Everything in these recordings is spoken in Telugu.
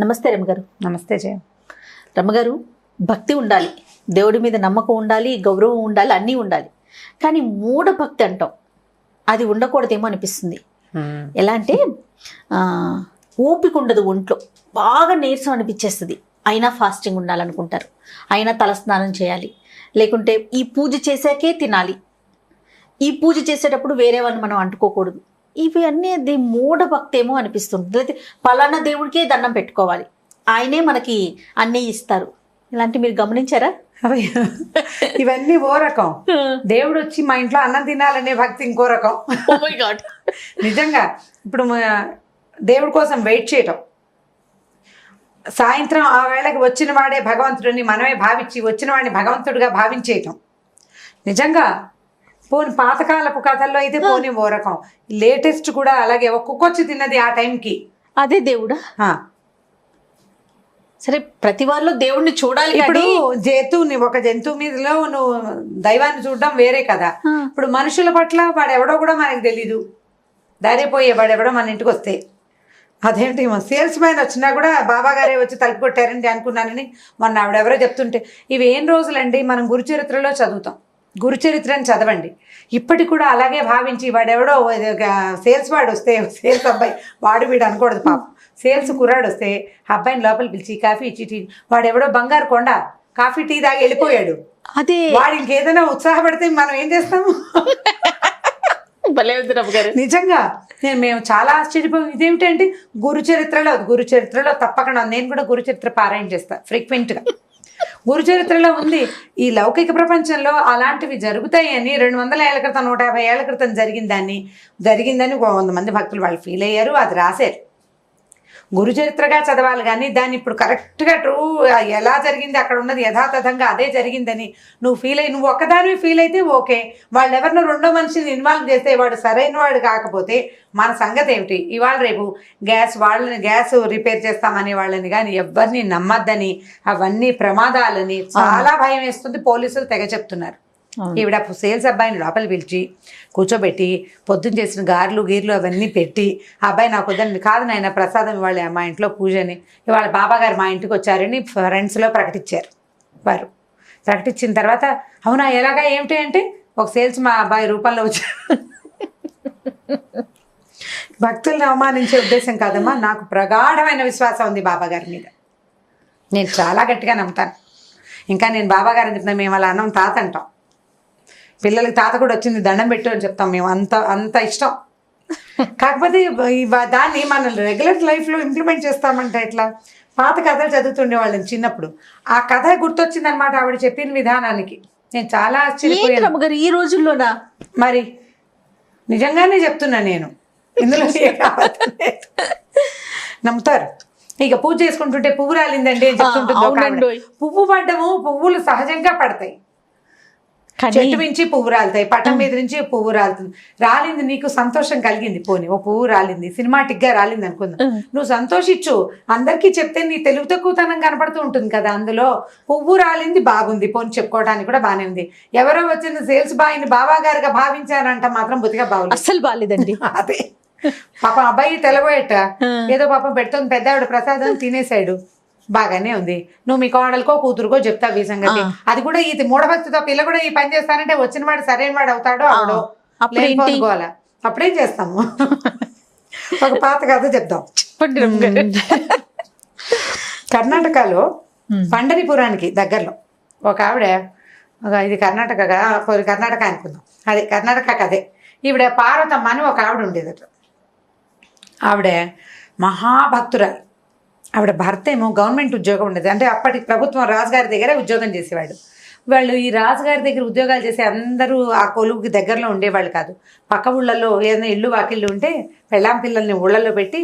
నమస్తే రమ్మగారు. నమస్తే జయ. రమ్మగారు భక్తి ఉండాలి. దేవుడి మీద నమ్మకం ఉండాలి గౌరవం ఉండాలి అన్నీ ఉండాలి. కానీ మూఢ భక్తి అంటాం. అది ఉండకూడదేమో అనిపిస్తుంది. ఎలా అంటే ఆ, ఓపిక ఉండదు ఒంట్లో. బాగా నీరసం అనిపించేస్తుంది. అయినా ఫాస్టింగ్ ఉండాలనుకుంటారు. అయినా తలస్నానం చేయాలి. లేకుంటే ఈ పూజ చేశాకే తినాలి. ఈ పూజ చేసేటప్పుడు వేరే వాళ్ళని మనం అంటుకోకూడదు. ఇవి అన్నీ అది మూఢ భక్తి ఏమో అనిపిస్తుంది. లేకపోతే పలానా దేవుడికే దండం పెట్టుకోవాలి. ఆయనే మనకి అన్నీ ఇస్తారు. ఇలాంటి మీరు గమనించారా? ఇవన్నీ ఓ రకం. దేవుడు వచ్చి మా ఇంట్లో అన్నం తినాలనే భక్తి ఇంకో రకం. నిజంగా ఇప్పుడు దేవుడి కోసం వెయిట్ చేయటం. సాయంత్రం ఆ వేళకి వచ్చిన వాడే భగవంతుడిని మనమే భావించి వచ్చిన వాడిని భగవంతుడిగా భావించేయటం. నిజంగా పోని పాతకాలపు కథల్లో అయితే పోనీ ఓ రకం. లేటెస్ట్ కూడా అలాగే ఒక్కొక్కొచ్చి తిన్నది ఆ టైంకి. అదే దేవుడా. సరే ప్రతి వారిలో దేవుడిని చూడాలి ఇప్పుడు జంతువుని ఒక జంతువు మీదలో నువ్వు దైవాన్ని చూడడం వేరే కదా. ఇప్పుడు మనుషుల పట్ల వాడు ఎవడో కూడా మనకు తెలీదు. దారిపోయే వాడు ఎవడో మన ఇంటికి వస్తే. అదేంటి సేల్స్ మ్యాన్ వచ్చినా కూడా బాబా గారే వచ్చి తలుపు కొట్టారండి అనుకున్నానని మొన్న ఆవిడెవరో చెప్తుంటే ఇవి ఏం రోజులండి మనం గురుచరిత్రలో చదువుతాం. గురుచరిత్రని చదవండి. ఇప్పటికి కూడా అలాగే భావించి వాడెవడో సేల్స్ వాడు వస్తే సేల్స్ అబ్బాయి వాడు వీడు అనకూడదు పాపం. సేల్స్ కుర్రాడు వస్తే అబ్బాయిని లోపల పిలిచి కాఫీ ఇచ్చి టీ వాడెవడో బంగారు కొండ కాఫీ టీ దాగి వెళ్ళిపోయాడు. అదే. వాడు ఇంకేదైనా ఉత్సాహపడితే మనం ఏం చేస్తాము? నిజంగా. నేను మేము చాలా ఆశ్చర్యపోయాం. ఇదేమిటంటే గురు చరిత్రలో గురు చరిత్రలో తప్పకుండా. నేను కూడా గురు చరిత్ర పారాయణ చేస్తా ఫ్రీక్వెంట్గా గురు చరిత్రలో ఉంది. ఈ లౌకిక ప్రపంచంలో అలాంటివి జరుగుతాయని రెండు వందల ఏళ్ళ క్రితం నూట యాభై ఏళ్ళ క్రితం జరిగిందని జరిగిందని కొంతమంది వంద మంది భక్తులు వాళ్ళు ఫీల్ అయ్యారు అది రాశారు. గురు చరిత్రగా చదవాలి కానీ దాన్ని ఇప్పుడు కరెక్ట్గా ట్రూ ఎలా జరిగింది అక్కడ ఉన్నది యథాతథంగా అదే జరిగిందని నువ్వు ఫీల్ అయ్యి నువ్వు ఒక్కదానివి ఫీల్ అయితే ఓకే. వాళ్ళు ఎవరినో రెండో మనిషిని ఇన్వాల్వ్ చేస్తే వాడు సరైన వాడు కాకపోతే మన సంగతి ఏమిటి? ఇవాళ రేపు గ్యాస్ వాళ్ళని గ్యాస్ రిపేర్ చేస్తామనే వాళ్ళని కానీ ఎవరిని నమ్మద్దని అవన్నీ ప్రమాదాలని చాలా భయం వేస్తుంది పోలీసులు తెగ చెప్తున్నారు. ఈవిడ సేల్స్ అబ్బాయిని లోపల పిలిచి కూర్చోబెట్టి పొద్దున్న చేసిన గారెలు గీర్లు అవన్నీ పెట్టి ఆ అబ్బాయి నాకు వద్దని కాదు నాయన ప్రసాదం ఇవాళ మా ఇంట్లో పూజని ఇవాళ బాబా గారు మా ఇంటికి వచ్చారని ఫ్రెండ్స్లో ప్రకటించారు వారు. ప్రకటించిన తర్వాత అవునా ఎలాగా ఏమిటి అంటే ఒక సేల్స్ మా అబ్బాయి రూపంలో వచ్చారు భక్తుల్ని అవమానించే ఉద్దేశం కాదమ్మా నాకు ప్రగాఢమైన విశ్వాసం ఉంది బాబా గారి మీద. నేను చాలా గట్టిగా నమ్ముతాను. ఇంకా నేను బాబా గారిని మేము అలా అన్నం తాత అంటాం పిల్లలకి తాత కూడా వచ్చింది దండం పెట్టు అని చెప్తాం మేము. అంత అంత ఇష్టం. కాకపోతే దాన్ని మనం రెగ్యులర్ లైఫ్లో ఇంప్లిమెంట్ చేస్తామంటే ఎట్లా? పాత కథలు చదువుతుండే వాళ్ళని చిన్నప్పుడు. ఆ కథ గుర్తొచ్చిందనమాట ఆవిడ చెప్పిన విధానానికి. నేను చాలా ఆశ్చర్యపోయాను. ఈ రోజుల్లోనా? మరి నిజంగానే చెప్తున్నా నేను. ఇందులో. నమ్ముతారు. ఇక పూజ చేసుకుంటుంటే పువ్వు రాలిందండి చెప్తుంటుంది. పువ్వు పడ్డము పువ్వులు సహజంగా పడతాయి. చెట్టు నుంచి పువ్వు రాలుతాయి పట్టం మీద నుంచి పువ్వు రాలుతుంది. రాలింది నీకు సంతోషం కలిగింది పోని. ఓ పువ్వు రాలింది సినిమాటిక్గా రాలింది అనుకుందాం. నువ్వు సంతోషించు. అందరికీ చెప్తే నీ తెలుగు తక్కువతనం కనపడుతూ ఉంటుంది కదా అందులో. పువ్వు రాలింది బాగుంది పోని చెప్పుకోవడానికి కూడా బానే ఉంది. ఎవరో వచ్చిన సేల్స్ బాయ్ని బాబా గారుగా భావించారంట మాత్రం బుద్ధిగా బాగుంది అస్సలు బాగాలేదండి అదే. పాపం అబ్బాయి తెలబోయట. ఏదో పాపం పెడుతుంది పెద్దావిడ ప్రసాదం తినేసాడు బాగానే ఉంది. నువ్వు మీ కోడలకో కూతురుకో చెప్తావు ఈ సంగతి. అది కూడా ఇది మూఢభక్తితో పిల్ల కూడా ఈ పని చేస్తానంటే వచ్చిన వాడు సరైన వాడు అవుతాడో అప్పుడు అప్పుడేం చేస్తాము? ఒక పాత కథ రమ్మగారు కర్ణాటకలో. పండరిపురానికి దగ్గరలో ఒక ఆవిడ ఒక ఇది కర్ణాటక కదా, కర్ణాటక అనుకుందాం. అదే కర్ణాటక అదే ఈవిడ పార్వతమ్మ అని ఒక ఆవిడ ఉండేదట. ఆవిడ మహాభక్తురాలు. ఆవిడ భర్త ఏమో గవర్నమెంట్ ఉద్యోగం ఉండేది. అంటే అప్పటి ప్రభుత్వం రాజుగారి దగ్గరే ఉద్యోగం చేసేవాడు. వాళ్ళు ఈ రాజుగారి దగ్గర ఉద్యోగాలు చేసే అందరూ ఆ కొలువుకి దగ్గరలో ఉండేవాళ్ళు కాదు. పక్క ఊళ్ళల్లో ఏదైనా ఇల్లు వాకిళ్ళు ఉంటే పెళ్ళాం పిల్లల్ని ఊళ్ళల్లో పెట్టి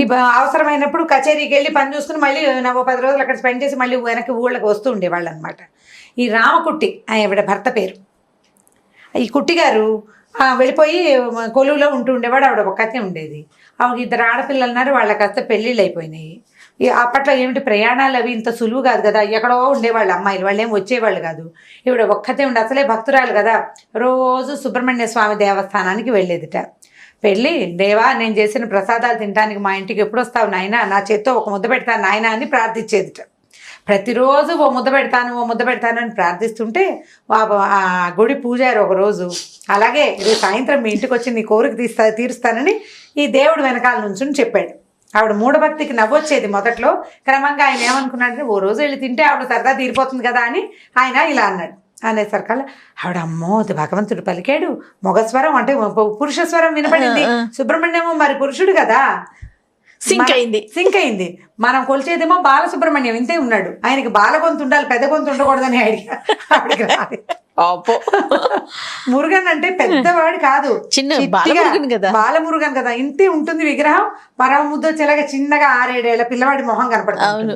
ఈ అవసరమైనప్పుడు కచేరీకి వెళ్ళి పని చూసుకుని మళ్ళీ నవ్వు పది రోజులు అక్కడ స్పెండ్ చేసి మళ్ళీ వెనక్కి ఊళ్ళకి వస్తూ ఉండేవాళ్ళు అనమాట ఈ రామకుట్టి ఆవిడ భర్త పేరు. ఈ కుట్టి గారు వెళ్ళిపోయి కొలువులో ఉంటూ ఉండేవాడు ఆవిడ ఒక్కతే ఉండేది. ఆవిడ ఇద్దరు ఆడపిల్లలు ఉన్నారు వాళ్ళకి కాస్త పెళ్ళిళ్ళు అయిపోయినాయి. అప్పట్లో ఏమిటి ప్రయాణాలు అవి ఇంత సులువు కాదు కదా ఎక్కడో ఉండేవాళ్ళు అమ్మాయిలు వాళ్ళు ఏం వచ్చేవాళ్ళు కాదు. ఇవిడ ఒక్కతే ఉండి అసలే భక్తురాలు కదా. రోజు సుబ్రహ్మణ్య స్వామి దేవస్థానానికి వెళ్ళేదిట. వెళ్ళి దేవా నేను చేసిన ప్రసాదాలు తినడానికి మా ఇంటికి ఎప్పుడు వస్తావు నాయన? నా చేత్తో ఒక ముద్ద పెడతాను నాయన అని ప్రార్థించేదిట. ప్రతిరోజు ఓ ముద్ద పెడతాను ఓ ముద్ద పెడతాను అని ప్రార్థిస్తుంటే ఆ- గుడి పూజారి ఒక రోజు అలాగే రేపు సాయంత్రం మీ ఇంటికి వచ్చి నీ కోరిక తీస్తా తీరుస్తానని ఈ దేవుడు వెనకాల నుంచి చెప్పాడు. ఆవిడ మూఢభక్తికి నవ్వొచ్చేది మొదట్లో. క్రమంగా ఆయన ఏమనుకున్నాడంటే ఓ రోజు వెళ్ళి తింటే ఆవిడ సరదా తీరిపోతుంది కదా అని ఆయన ఇలా అన్నాడు. అనేసరికల్లా ఆవిడ అమ్మో అది భగవంతుడు పలికాడు. మొగస్వరం అంటే పురుష స్వరం వినపడింది. సుబ్రహ్మణ్యము మరి పురుషుడు కదా. సింక్ అయింది. సింక్ అయింది. మనం కొలిచేదేమో బాలసుబ్రహ్మణ్యం ఇంతే ఉన్నాడు. ఆయనకి బాల గొంతు ఉండాలి పెద్ద గొంతు ఉండకూడదని. అబ్బో. మురుగన్ అంటే పెద్దవాడు కాదు. చిన్న బాలమురుగన్ కదా. బాలమురుగన్ కదా. ఇంతే ఉంటుంది విగ్రహం. పరమ ముద్ద చిలక చిన్నగా ఆరేడేళ్ళ పిల్లవాడి మొహం కనపడుతుంది.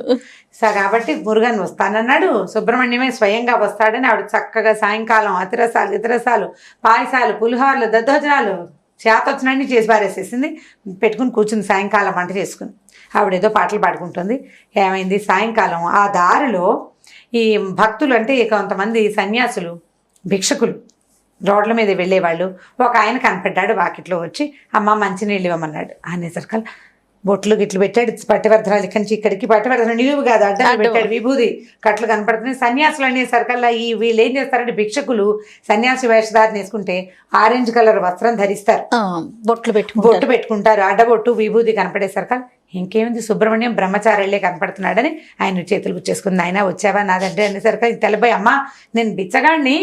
సో కాబట్టి మురుగన్ వస్తానన్నాడు. సుబ్రహ్మణ్యమే స్వయంగా వస్తాడని ఆవిడ చక్కగా సాయంకాలం అతిరసాలు ఇతరసాలు పాయసాలు పులిహోరలు దద్దోజనాలు చేత చేతొచ్చినన్ని చేసి పారేసేసింది. పెట్టుకుని కూర్చుంది సాయంకాలం వంట చేసుకుని ఆవిడ ఏదో పాటలు పాడుకుంటుంది. ఏమైంది? సాయంకాలం ఆ దారిలో ఈ భక్తులు అంటే కొంతమంది సన్యాసులు భిక్షకులు రోడ్ల మీద వెళ్ళేవాళ్ళు. ఒక ఆయన కనపడ్డాడు వాకిట్లో వచ్చి అమ్మ మంచినీళ్ళు ఇవ్వమన్నాడు. అనేసరికి బొట్లు గిట్లు పెట్టాడు పట్టివర్ధనాలు ఇక్కడి నుంచి ఇక్కడికి. పట్టివర్ధన నిలువు కాదు అడ్డం అడ్డం. పెట్టాడు విభూది. కట్లు కనపడుతున్నాయి. సన్యాసులు అనేసరికల్లా ఈ వీళ్ళు ఏం చేస్తారంటే భిక్షకులు సన్యాసి వేషధారణ వేసుకుంటే ఆరెంజ్ కలర్ వస్త్రం ధరిస్తారు. బొట్లు బొట్టు పెట్టుకుంటారు. అడ్డబొట్టు విభూది కనపడేసరికి ఇంకేముంది? సుబ్రహ్మణ్యం బ్రహ్మచారులే కనపడుతున్నాడని ఆయన చేతులు గుచ్చేసుకుంది. ఆయన వచ్చావా? నాదంటే అనేసరికి తెల్లబోయి అమ్మా నేను బిచ్చగాడిని.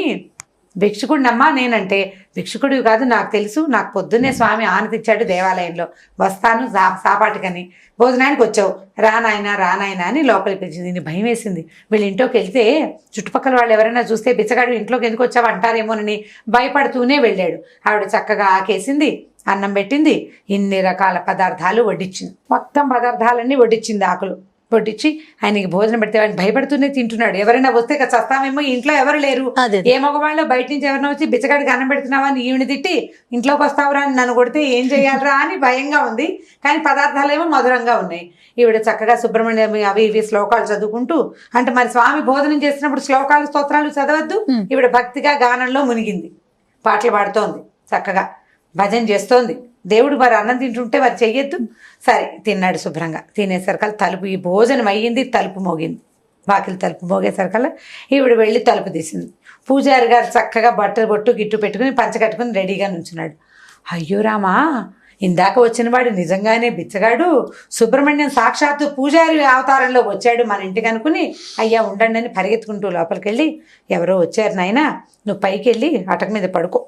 భిక్షుకుడినమ్మా నేనంటే భిక్షుకుడివి కాదు నాకు తెలుసు నాకు పొద్దున్నే స్వామి ఆనతిచ్చాడు దేవాలయంలో. వస్తాను సా సాపాటికని. భోజనానికి వచ్చావు. రానాయనా రానాయనా అని లోపలికి వచ్చింది నేను భయం వేసింది. వీళ్ళు ఇంట్లోకి వెళ్తే చుట్టుపక్కల వాళ్ళు ఎవరైనా చూస్తే బిచ్చగాడు ఇంట్లోకి ఎందుకు వచ్చావు అంటారేమోనని భయపడుతూనే వెళ్ళాడు. ఆవిడ చక్కగా ఆకేసింది అన్నం పెట్టింది ఇన్ని రకాల పదార్థాలు వడ్డించింది మొత్తం పదార్థాలన్నీ వడ్డించింది ఆకులు. వడ్డించి ఆయనకి భోజనం పెడితే ఆయన భయపడుతూనే తింటున్నాడు. ఎవరైనా వస్తే చస్తామేమో ఇంట్లో ఎవరు లేరు. ఏ మగవాళ్ళు బయట నుంచి ఎవరైనా వచ్చి బిచ్చగాడికి అన్నం పెడుతున్నావా అని ఈవిని తిట్టి ఇంట్లోకి వస్తావురా అని నన్ను కొడితే ఏం చేయాలరా అని భయంగా ఉంది. కానీ పదార్థాలు ఏమో మధురంగా ఉన్నాయి. ఈవిడ చక్కగా సుబ్రహ్మణ్యం అవి ఇవి శ్లోకాలు చదువుకుంటూ అంటే మరి స్వామి భోజనం చేసినప్పుడు శ్లోకాలు స్తోత్రాలు చదవద్దు. ఈవిడ భక్తిగా గానంలో మునిగింది. పాటలు పాడుతోంది చక్కగా. భజన చేస్తోంది. దేవుడు మరి అన్నం తింటుంటే మరి చెయ్యొద్దు. సరే తిన్నాడు శుభ్రంగా. తినేసరికల్ తలుపు ఈ భోజనం అయ్యింది తలుపు మోగింది. వాకిలి తలుపు మోగేసరికల్లా ఈవిడ వెళ్ళి తలుపు తీసింది. పూజారి గారు చక్కగా బట్టలు బొట్టు గిట్టు పెట్టుకుని పంచకట్టుకుని రెడీగా నుంచున్నాడు. అయ్యో రామా ఇందాక వచ్చిన వాడు నిజంగానే బిచ్చగాడు. సుబ్రహ్మణ్యం సాక్షాత్తు పూజారి అవతారంలో వచ్చాడు మన ఇంటికి అనుకుని అయ్యా ఉండండి అని పరిగెత్తుకుంటూ లోపలికి వెళ్ళి ఎవరో వచ్చారు నాయనా నువ్వు పైకి వెళ్ళి అటక మీద పడుకో.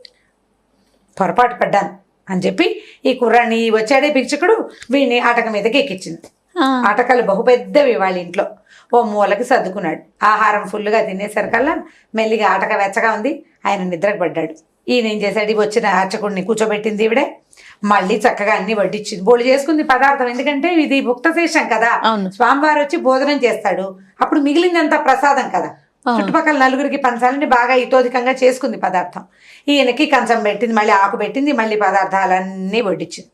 పొరపాటు పడ్డాను. అని చెప్పి ఈ కుర్రాన్ని వచ్చాడే భిక్షకుడు వీడిని అటక మీదకి ఎక్కించింది. ఆటకాలు బహు పెద్దవి వాళ్ళ ఇంట్లో. ఓ మూలకి సర్దుకున్నాడు. ఆహారం ఫుల్గా తినేసరికల్లా మెల్లిగా ఆటక వెచ్చగా ఉంది. ఆయన నిద్రకు పడ్డాడు. ఈయన ఏం చేశాడు? వచ్చిన అర్చకుడిని కూర్చోబెట్టింది ఈవిడే. మళ్ళీ చక్కగా అన్ని వడ్డించింది బోళ్ళు చేసుకుంది పదార్థం. ఎందుకంటే ఇది భుక్తశేషం కదా. అవును. స్వామివారు వచ్చి భోజనం చేస్తాడు. అప్పుడు మిగిలిందంతా ప్రసాదం కదా. చుట్టుపక్కల నలుగురికి పంచాలని బాగా ఇతోధికంగా చేసుకుంది పదార్థం. ఈయనకి కంచం పెట్టింది మళ్ళీ ఆకు పెట్టింది మళ్ళీ పదార్థాలన్నీ వడ్డించింది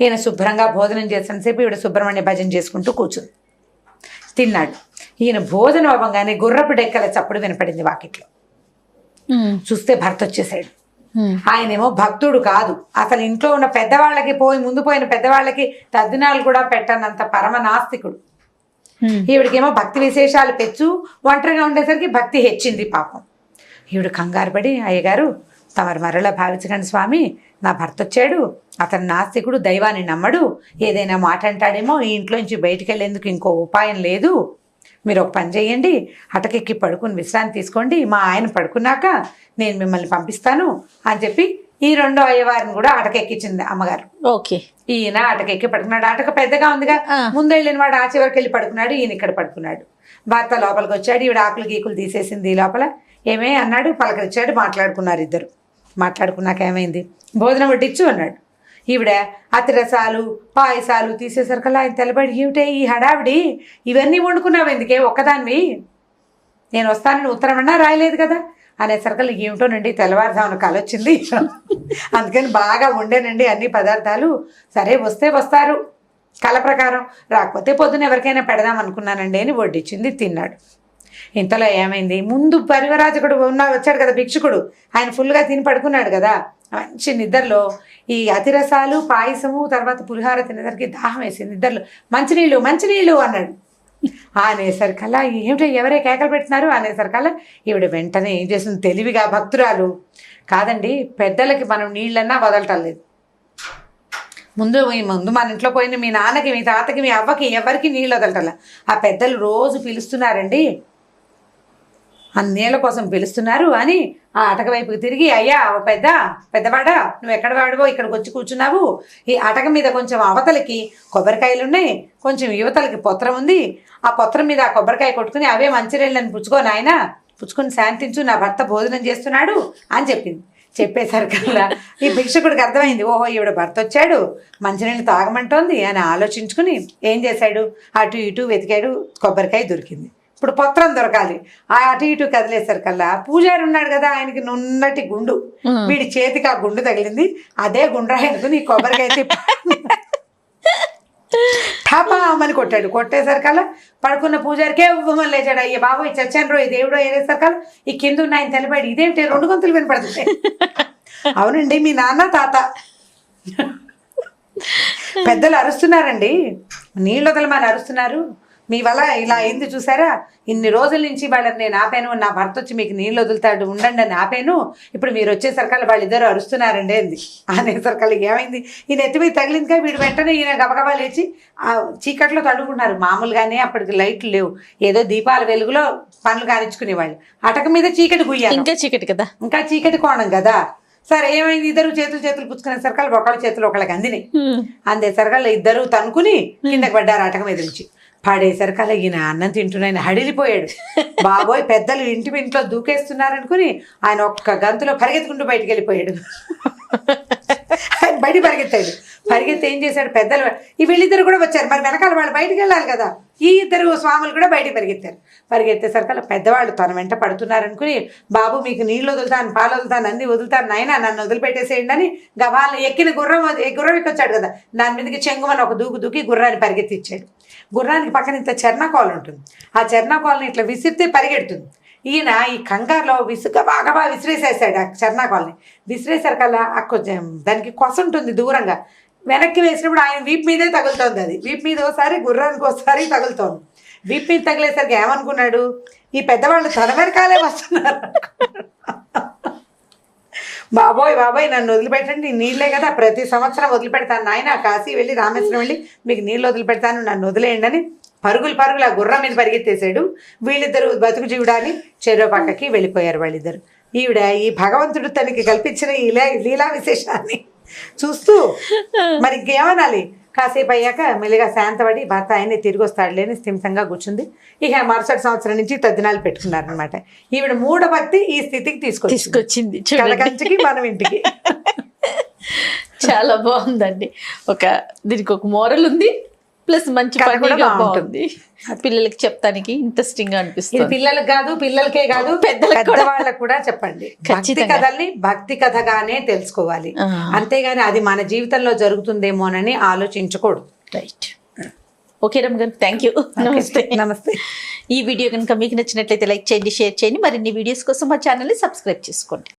ఈయన శుభ్రంగా భోజనం చేసినంతసేపు ఈవిడ సుబ్రహ్మణ్య భజన చేసుకుంటూ కూర్చుంది. తిన్నాడు. ఈయన భోజనం అవ్వగానే గుర్రపు డెక్కల చప్పుడు వినపడింది వాకిట్లో. చూస్తే భర్త వచ్చేసాడు ఆయనేమో భక్తుడు కాదు. అసలు ఇంట్లో ఉన్న పెద్దవాళ్ళకి పోయి ముందు పోయిన పెద్దవాళ్ళకి తద్దినాలు కూడా పెట్టనంత పరమ నాస్తికుడు. ఈవిడికేమో భక్తి విశేషాలు పెచ్చు ఒంటరిగా ఉండేసరికి భక్తి హెచ్చింది పాపం. ఈవిడ కంగారు పడి అయ్యగారు తమరు మరలా భావించకండి స్వామి నా భర్త వచ్చాడు అతను నాస్తికుడు దైవాన్ని నమ్మడు ఏదైనా మాట అంటాడేమో ఈ ఇంట్లో నుంచి బయటికి వెళ్ళేందుకు ఇంకో ఉపాయం లేదు. మీరు ఒక పని చేయండి అటకెక్కి పడుకుని విశ్రాంతి తీసుకోండి మా ఆయన పడుకున్నాక నేను మిమ్మల్ని పంపిస్తాను అని చెప్పి ఈ రెండో అయ్యవారిని కూడా అటకెక్కించింది అమ్మగారు. ఓకే. ఈయన అటకెక్కి పడుకున్నాడు. అటక పెద్దగా ఉందిగా. ముందు వెళ్ళిన వాడు ఆ చివరికి వెళ్ళి పడుకున్నాడు. ఈయన ఇక్కడ పడుకున్నాడు. భర్త లోపలికి వచ్చాడు. ఈవిడ ఆకులు గీకులు తీసేసింది ఈ లోపల. ఏమే అన్నాడు. పలకరించాడు. మాట్లాడుకున్నారు ఇద్దరు. మాట్లాడుకున్నాక ఏమైంది? భోజనం వడ్డించు అన్నాడు. ఈవిడ అతిరసాలు పాయసాలు తీసేసరికల్లా ఆయన తెల్లబడి ఏమిటే ఈ హడావిడి? ఇవన్నీ వండుకున్నావు ఎందుకే? ఒక్కదానివి? నేను వస్తానని ఉత్తరం అన్నా రాయలేదు కదా. అనేసరికల్లా ఏమిటోనండి తెల్లవారుజామున కళ వచ్చింది అందుకని బాగా వండేనండి అన్ని పదార్థాలు. సరే వస్తే వస్తారు. కళ ప్రకారం. రాకపోతే పొద్దున ఎవరికైనా పెడదాం అనుకున్నానండి అని వడ్డించింది తిన్నాడు. ఇంతలో ఏమైంది? ముందు పరివరాజకుడు ఉన్న వచ్చాడు కదా భిక్షుకుడు. ఆయన ఫుల్గా తిని పడుకున్నాడు కదా. మంచి నిద్రలో ఈ అతిరసాలు పాయసము తర్వాత పులిహార తినేసరికి దాహం వేసింది. నిద్రలో మంచినీళ్ళు మంచినీళ్ళు అన్నాడు. అనేసరికల్లా ఏమిటో ఎవరే కేకలు పెట్టినారు అనేసరికల్లా ఈవిడ వెంటనే ఏం చేస్తుంది? తెలివిగా భక్తురాలు కాదండి పెద్దలకి మనం నీళ్ళన్నా వదలటం లేదు. ముందు ఈ ముందు మన ఇంట్లో పోయిన మీ నాన్నకి మీ తాతకి మీ అవ్వకి ఎవరికి నీళ్ళు వదలటల్లా ఆ పెద్దలు రోజు పిలుస్తున్నారండి. ఆ నీళ్ళ కోసం పిలుస్తున్నారు అని అటక వైపుకి తిరిగి అయ్యా ఓ పెద్ద పెద్దవాడ నువ్వు ఎక్కడ వాడవో ఇక్కడికి వచ్చి కూర్చున్నావు? ఈ అటక మీద కొంచెం అవతలకి కొబ్బరికాయలు ఉన్నాయి కొంచెం యువతలకి పొత్రం ఉంది. ఆ పొత్రం మీద ఆ కొబ్బరికాయ కొట్టుకుని అవే మంచినీళ్ళని పుచ్చుకో నాయన పుచ్చుకొని శాంతించు నా భర్త భోజనం చేస్తున్నాడు అని చెప్పింది. చెప్పేసరికల్లా ఈ భిక్షకుడికి అర్థమైంది ఓహో ఈవిడ భర్త వచ్చాడు మంచినీళ్ళు తాగమంటోంది అని ఆలోచించుకుని ఏం చేశాడు? అటు ఇటు వెతికాడు కొబ్బరికాయ దొరికింది. ఇప్పుడు పొత్రం దొరకాలి. ఆ అటు ఇటు కదిలేసరికల్లా పూజారి ఉన్నాడు కదా ఆయనకి నున్నటి గుండు. వీడి చేతికి ఆ గుండు తగిలింది. అదే గుండ్రాయనుకుని ఈ కొబ్బరికాయ తిప్ప. ఠపామని కొట్టాడు. కొట్టేసరికల్లా పడుకున్న పూజారికే ఉవ్వమని లేచాడు. అయ్యే బాబోయ్ చచ్చాను రో ఈ దేవుడో ఏరేసరికల్లా ఈ కింద ఉన్న ఆయన తెలిపాడు. ఇదేమిటి రెండు గొంతులు వినపడుతున్నాయి అవునండి మీ నాన్న తాత. పెద్దలు అరుస్తున్నారండి. నీళ్ళు వదలమని అరుస్తున్నారు. మీ వల్ల ఇలా అయింది చూసారా? ఇన్ని రోజుల నుంచి వాళ్ళని నేను ఆపాను నా భర్త వచ్చి మీకు నీళ్ళు వదులుతాడు ఉండండి అని ఆపాను. ఇప్పుడు మీరు వచ్చేసరికల్లా వాళ్ళిద్దరు అరుస్తున్నారండి అంది. అనేసరికల్లా ఏమైంది? ఈయన ఎత్తి మీద తగిలిందిగా వీడు వెంటనే ఈయన గబగబా లేచి ఆ చీకట్లో తడుగున్నారు మామూలుగానే అప్పటికి లైట్లు లేవు. ఏదో దీపాల వెలుగులో పనులు కానిచ్చుకునేవాళ్ళు. అటక మీద చీకటి గుయ్యాలి ఇంకా చీకటి కదా? ఇంకా చీకటి కోణం కదా? సరే ఏమైంది? ఇద్దరు చేతులు చేతులు పుచ్చుకునే సరికల్ ఒకళ్ళ చేతులు ఒకళ్ళకి అందినాయి. అందే సరికల్లా ఇద్దరు తనుకుని కిందకి పడ్డారు అటక మీద నుంచి. పడేసరికల్లా ఈయన అన్నం తింటున్నాయని హడిలిపోయాడు. బాబోయ్ పెద్దలు ఇంటి ఇంట్లో దూకేస్తున్నారనుకుని ఆయన ఒక్క గంతులో పరిగెత్తుకుంటూ బయటికి వెళ్ళిపోయాడు. ఆయన బయట పరిగెత్తాడు పరిగెత్తి ఏం చేశాడు? పెద్దలు ఈ వీళ్ళిద్దరు కూడా వచ్చారు. మరి వెనకాల వాళ్ళు బయటికి వెళ్ళాలి కదా. ఈ ఇద్దరు స్వాములు కూడా బయటికి పరిగెత్తారు. పరిగెత్తేసరికల్లా పెద్దవాళ్ళు తన వెంట పడుతున్నారనుకుని బాబు మీకు నీళ్ళు వదులుతాను పాలు వదులుతాను అన్ని వదులుతాను నాయన నన్ను వదిలిపెట్టేసేయండి అని గవాళ్ళు ఎక్కిన గుర్రం గుర్రం ఎక్కొచ్చాడు కదా. దాని మీదకి చెంగుమని ఒక దూకు దూకి గుర్రాన్ని పరిగెత్తిచ్చాడు. గుర్రానికి పక్కన ఇంత చెర్నాకోలు ఉంటుంది. ఆ చర్ణకోలని ఇట్లా విసిరితే పరిగెడుతుంది. ఈయన ఈ కంగారులో విసుగ బాగా బాగా విసిరేసేసాడు ఆ చర్ణాకోల్ని విసిరేసరికల్లా ఆ కొంచెం దానికి కొస ఉంటుంది దూరంగా. వెనక్కి వేసినప్పుడు ఆయన వీపు మీదే తగులుతోంది అది. వీపు మీద ఒకసారి గుర్రానికి ఒకసారి తగులుతోంది. వీపు మీద తగిలేసరికి ఏమనుకున్నాడు? ఈ పెద్దవాళ్ళు తన వెనకాలే వస్తున్నారు. బాబోయ్ బాబోయ్ నన్ను వదిలిపెట్టండి. నీళ్ళే కదా ప్రతి సంవత్సరం వదిలిపెడతాను. నాయన కాశీ వెళ్ళి రామేశ్వరం వెళ్ళి మీకు నీళ్ళు వదిలిపెడతాను. నన్ను వదిలేయండి అని పరుగులు పరుగులు ఆ గుర్రం మీద పరిగెత్తేసాడు వీళ్ళిద్దరు బతుకు జీవుడాని చెరో పక్కకి వెళ్ళిపోయారు వాళ్ళిద్దరు. ఈవిడ ఈ భగవంతుడు తనకి కల్పించిన ఈ లీలా లీలా విశేషాన్ని చూస్తూ మరి ఇంకేమనాలి? కాసేపు అయ్యాక మెల్లిగా శాంతపడి భర్త ఆయన్ని తిరిగి వస్తాడులే అని స్థిమితంగా కూర్చుంది. ఇక మరుసటి సంవత్సరం నుంచి తద్దినాలు పెట్టుకున్నారనమాట ఈవిడ మూఢ భక్తి ఈ స్థితికి తీసుకొచ్చి తీసుకొచ్చింది కలకంచికి మనం ఇంటికి. చాలా బాగుందండి. ఒక దీనికి ఒక మోరల్ ఉంది. ప్లస్ మంచి పండుగ బాగుంటుంది. పిల్లలకి చెప్తానికి ఇంట్రెస్టింగ్గా అనిపిస్తుంది. పిల్లలకు కాదు పిల్లలకే కాదు. పెద్దవాళ్ళకు కూడా చెప్పండి. భక్తి. కథల్ని భక్తి కథగానే తెలుసుకోవాలి. అంతేగాని అది మన జీవితంలో జరుగుతుందేమోనని ఆలోచించకూడదు. రైట్ ఓకే రమ్ గారు థ్యాంక్ యూ నమస్తే నమస్తే ఈ వీడియో కనుక మీకు నచ్చినట్లయితే లైక్ చేయండి షేర్ చేయండి. మరిన్ని వీడియోస్ కోసం మా ఛానల్ని సబ్స్క్రైబ్ చేసుకోండి.